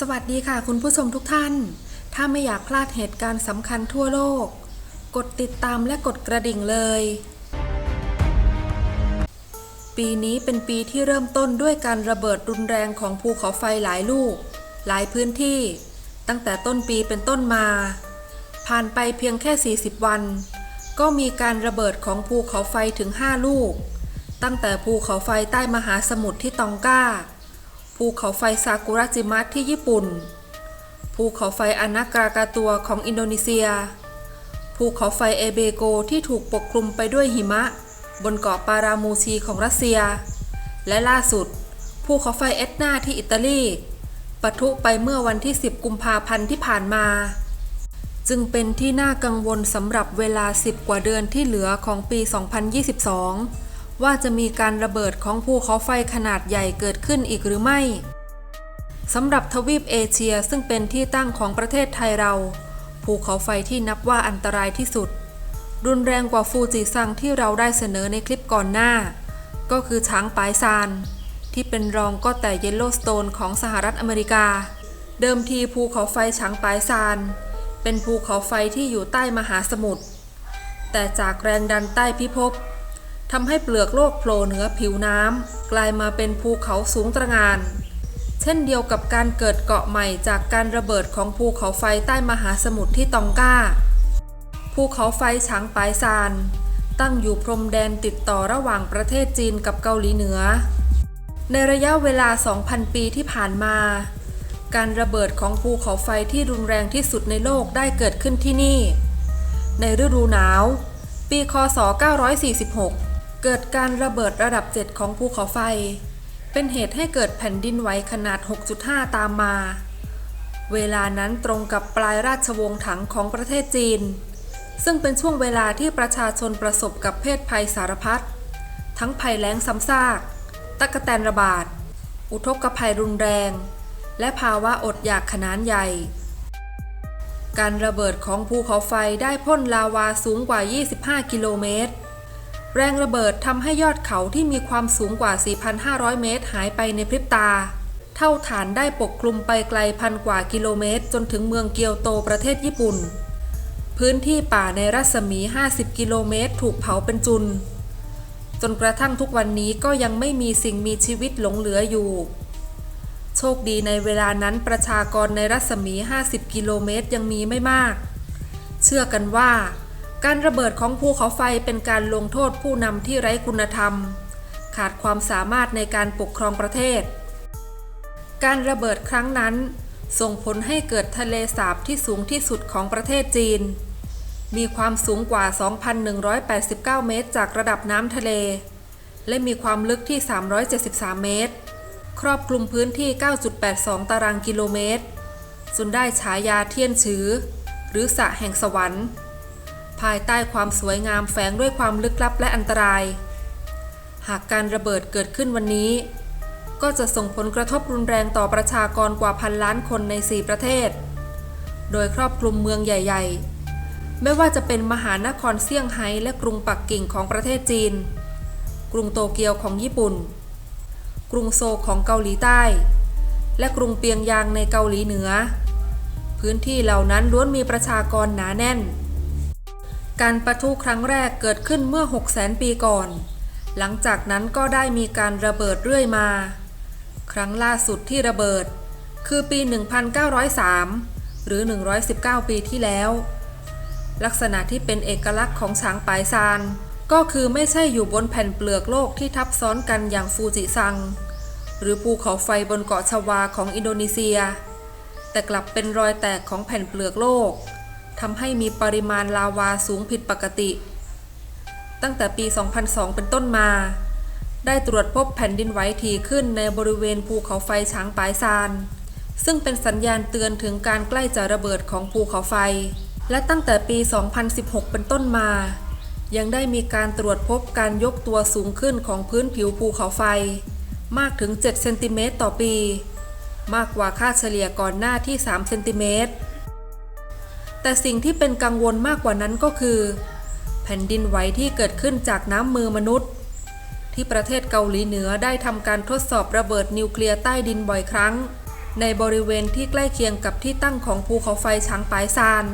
สวัสดีค่ะคุณผู้ชมทุกท่าน ถ้าไม่อยากพลาดเหตุการณ์สำคัญทั่วโลก กดติดตามและกดกระดิ่งเลย ปีนี้เป็นปีที่เริ่มต้นด้วยการระเบิดรุนแรงของภูเขาไฟหลายลูก หลายพื้นที่ ตั้งแต่ต้นปีเป็นต้นมา ผ่านไปเพียงแค่ 40 วัน ก็มีการระเบิดของภูเขาไฟถึง 5 ลูก ตั้งแต่ภูเขาไฟใต้มหาสมุทรที่ตองกา ภูเขาไฟซากุระจิมัตที่ญี่ปุ่น ภูเขาไฟอานากากาตัวของอินโดนีเซีย ภูเขาไฟเอเบโกที่ถูกปกคลุมไปด้วยหิมะ บนเกาะปารามูชีของรัสเซีย และล่าสุด ภูเขาไฟเอตนาที่อิตาลีปะทุไปเมื่อวันที่ 10 กุมภาพันธ์ที่ผ่านมา จึงเป็นที่น่ากังวลสำหรับเวลา 10 กว่าเดือนที่เหลือของปี 2022 ว่าจะมีการระเบิดของภูเขาไฟขนาดใหญ่เกิดขึ้นอีกหรือไม่สำหรับทวีปเอเชียซึ่งเป็นที่ตั้งของประเทศไทยเรา ภูเขาไฟที่นับว่าอันตรายที่สุด รุนแรงกว่าฟูจิซังที่เราได้เสนอในคลิปก่อนหน้า ก็คือช้างปายซาน ที่เป็นรองก็แต่เยลโลสโตนของสหรัฐอเมริกา เดิมทีภูเขาไฟช้างปายซาน เป็นภูเขาไฟที่อยู่ใต้มหาสมุทรแต่จากแรงดันใต้พิภพ ทำให้เปลือกโลกโผล่เหนือผิวน้ำกลายมาเป็นภูเขาสูงตระหงาน เช่นเดียวกับการเกิดเกาะใหม่จากการระเบิดของภูเขาไฟใต้มหาสมุทรที่ตองกาภูเขาไฟฉางปายซาน ตั้งอยู่พรมแดนติดต่อระหว่างประเทศจีนกับเกาหลีเหนือ ในระยะเวลา 2,000 ปีที่ผ่านมา การระเบิดของภูเขาไฟที่รุนแรงที่สุดในโลกได้เกิดขึ้นที่นี่ ในฤดูหนาว ปีคศ 946 การระเบิดระดับ 7 ของภูเขาไฟ เป็นเหตุให้เกิดแผ่นดินไหวขนาด 6.5 ตามมา เวลานั้นตรงกับปลายราชวงศ์ถังของประเทศจีน ซึ่งเป็นช่วงเวลาที่ประชาชนประสบกับเพศภัยสารพัด ทั้งภัยแล้งซ้ำซาก ตะกะแตนระบาด อุทกภัยรุนแรง และภาวะอดอยากขนาดใหญ่ การระเบิดของภูเขาไฟได้พ่นลาวาสูงกว่า 25 กิโลเมตร แรงระเบิดทำให้ยอดเขาที่มีความสูงกว่า 4,500 เมตร หายไปในพริบตา เท่าฐานได้ปกคลุมไปไกลพันกว่ากิโลเมตร จนถึงเมืองเกียวโตประเทศญี่ปุ่น พื้นที่ป่าในรัศมี 50 กิโลเมตร ถูกเผาเป็นจุน จนกระทั่งทุกวันนี้ก็ยังไม่มีสิ่งมีชีวิตหลงเหลืออยู่ โชคดีในเวลานั้นประชากรในรัศมี 50 กิโลเมตรยังมีไม่มาก เชื่อกันว่า การระเบิดของภูเขาไฟเป็นการลงโทษผู้นำที่ไร้คุณธรรม ขาดความสามารถในการปกครองประเทศ การระเบิดครั้งนั้น ส่งผลให้เกิดทะเลสาบที่สูงที่สุดของประเทศจีน มีความสูงกว่า 2,189 เมตร จากระดับน้ำทะเล และมีความลึกที่ 373 เมตร ครอบคลุมพื้นที่ 9.82 ตารางกิโลเมตรจนได้ฉายาเทียนฉือ หรือสะแห่งสวรรค์ ภายใต้ความสวยงามแฝงด้วยความลึกลับและอันตราย หากการระเบิดเกิดขึ้นวันนี้ ก็จะส่งผลกระทบรุนแรงต่อประชากรกว่าพันล้านคนใน 4 ประเทศ โดยครอบคลุมเมืองใหญ่ ๆ ไม่ว่าจะเป็นมหานครเซี่ยงไฮ้และกรุงปักกิ่งของประเทศจีน กรุงโตเกียวของญี่ปุ่น กรุงโซลของเกาหลีใต้ และกรุงเปียงยางในเกาหลีเหนือ พื้นที่เหล่านั้นล้วนมีประชากรหนาแน่น การประทุครั้งแรกเกิดขึ้นเมื่อ 600,000ปีก่อน หลังจากนั้นก็ได้มีการระเบิดเรื่อยมา ครั้งล่าสุดที่ระเบิด คือปี 1903 หรือ 119 ปีที่แล้ว ลักษณะที่เป็นเอกลักษณ์ของช้างปายซาน ก็คือไม่ใช่อยู่บนแผ่นเปลือกโลกที่ทับซ้อนกันอย่างฟูจิซัง หรือภูเขาไฟบนเกาะชวาของอินโดนีเซีย แต่กลับเป็นรอยแตกของแผ่นเปลือกโลก ทำให้มีปริมาณลาวาสูงผิดปกติ ตั้งแต่ปี 2002 เป็นต้นมา ได้ตรวจพบแผ่นดินไหวถี่ขึ้นในบริเวณภูเขาไฟช้างปายซาน ซึ่งเป็นสัญญาณเตือนถึงการใกล้จะระเบิดของภูเขาไฟ และตั้งแต่ปี 2016 เป็นต้นมา ยังได้มีการตรวจพบการยกตัวสูงขึ้นของพื้นผิวภูเขาไฟ มากถึง 7 เซนติเมตรต่อปี มากกว่าค่าเฉลี่ยก่อนหน้าที่ 3 เซนติเมตร แต่สิ่งที่เป็นกังวลมากกว่านั้นก็คือ แผ่นดินไหวที่เกิดขึ้นจากน้ำมือมนุษย์ ที่ประเทศเกาหลีเหนือได้ทำการทดสอบระเบิดนิวเคลียร์ใต้ดินบ่อยครั้ง ในบริเวณที่ใกล้เคียงกับที่ตั้งของภูเขาไฟช้างปายซาน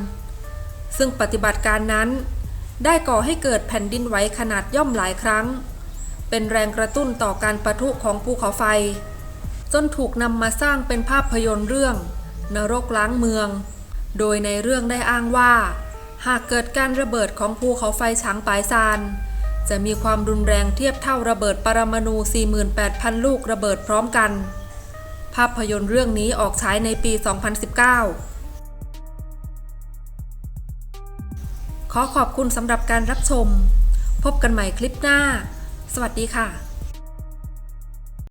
ซึ่งปฏิบัติการนั้น ได้ก่อให้เกิดแผ่นดินไหวขนาดย่อมหลายครั้ง เป็นแรงกระตุ้นต่อการประทุของภูเขาไฟ จนถูกนำมาสร้างเป็นภาพยนตร์เรื่อง นรกล้างเมือง โดยในเรื่องได้อ้างว่า หากเกิดการระเบิดของภูเขาไฟช้างปายซาน จะมีความรุนแรงเทียบเท่าระเบิดปรมาณู 48,000 ลูกระเบิดพร้อมกัน ภาพยนตร์เรื่องนี้ออกฉายในปี 2019 ขอขอบคุณสำหรับการรับชม พบกันใหม่คลิปหน้า สวัสดีค่ะ